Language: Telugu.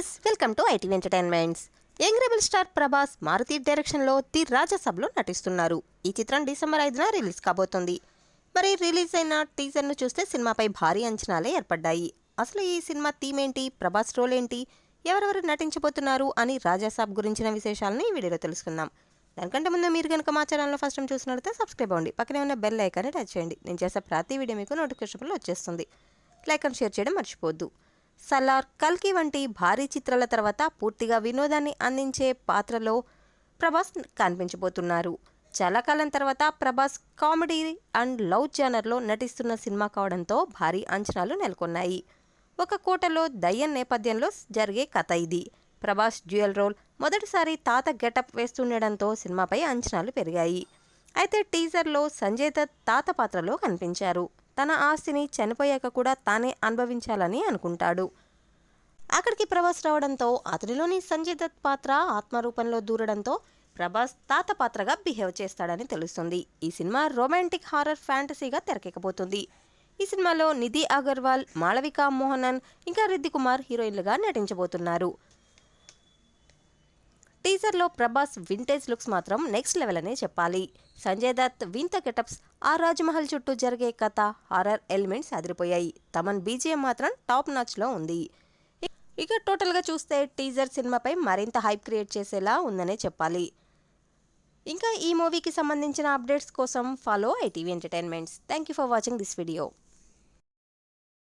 Viewers welcome to ITV entertainments. Young rebel star Prabhas Maruthi డైరెక్షన్లో ది రాజసభలో నటిస్తున్నారు. ఈ చిత్రం డిసెంబర్ ఐదున రిలీజ్ కాబోతోంది. మరి రిలీజ్ అయిన టీజర్ను చూస్తే సినిమాపై భారీ అంచనాలే ఏర్పడ్డాయి. అసలు ఈ సినిమా థీమ్ ఏంటి ప్రభాస్ రోల్ ఏంటి ఎవరెవరు నటించబోతున్నారు అని రాజాసాబ్ గురించిన విశేషాలను ఈ వీడియోలో తెలుసుకుందాం. దానికంటే ముందు మీరు కనుక మా ఛానల్లో ఫస్ట్ టైం చూసినట్లయితే సబ్స్క్రైబ్ అవ్వండి. పక్కనే ఉన్న బెల్ ఐకాన్ని టచ్ చేయండి. నేను చేసే ప్రతి వీడియో మీకు నోటిఫికేషన్లో వచ్చేస్తుంది. లైక్ అండ్ షేర్ చేయడం మర్చిపోద్దు సలార్ కల్కి వంటి భారీ చిత్రాల తర్వాత పూర్తిగా వినోదాన్ని అందించే పాత్రలో ప్రభాస్ కనిపించబోతున్నారు. చాలా కాలం తర్వాత ప్రభాస్ కామెడీ అండ్ లవ్ జానర్లో నటిస్తున్న సినిమా కావడంతో భారీ అంచనాలు నెలకొన్నాయి. ఒక కోటలో దయ్యం నేపథ్యంలో జరిగే కథ ఇది. ప్రభాస్ డ్యూయల్ రోల్ మొదటిసారి తాత గెటప్ వేస్తుండడంతో సినిమాపై అంచనాలు పెరిగాయి. అయితే టీజర్లో సంజయ్ దత్ తాత పాత్రలో కనిపించారు. తన ఆస్తిని చనిపోయాక కూడా తానే అనుభవించాలని అనుకుంటాడు. అక్కడికి ప్రభాస్ రావడంతో అతడిలోని సంజయ్ దత్ పాత్ర ఆత్మరూపంలో దూరడంతో ప్రభాస్ తాత పాత్రగా బిహేవ్ చేస్తాడని తెలుస్తుంది. ఈ సినిమా రొమాంటిక్ హారర్ ఫ్యాంటసీగా తెరకెక్కబోతుంది. ఈ సినిమాలో నిధి అగర్వాల్ మాళవిక మోహనన్ ఇంకా రిద్ది కుమార్ హీరోయిన్లుగా నటించబోతున్నారు. టీజర్లో ప్రభాస్ వింటేజ్ లుక్స్ మాత్రం నెక్స్ట్ లెవెల్ అనే చెప్పాలి. సంజయ్ దత్ వింత గెటప్స్ ఆ రాజ్మహల్ చుట్టూ జరిగే కథ హారర్ ఎలిమెంట్స్ అదిరిపోయాయి. తమన్ బీజిఎం మాత్రం టాప్ నాచ్లో ఉంది. ఇక టోటల్గా చూస్తే టీజర్ సినిమాపై మరింత హైప్ క్రియేట్ చేసేలా ఉందనే చెప్పాలి. ఇంకా ఈ మూవీకి సంబంధించిన అప్డేట్స్ కోసం follow ITV entertainments thank you for watching this video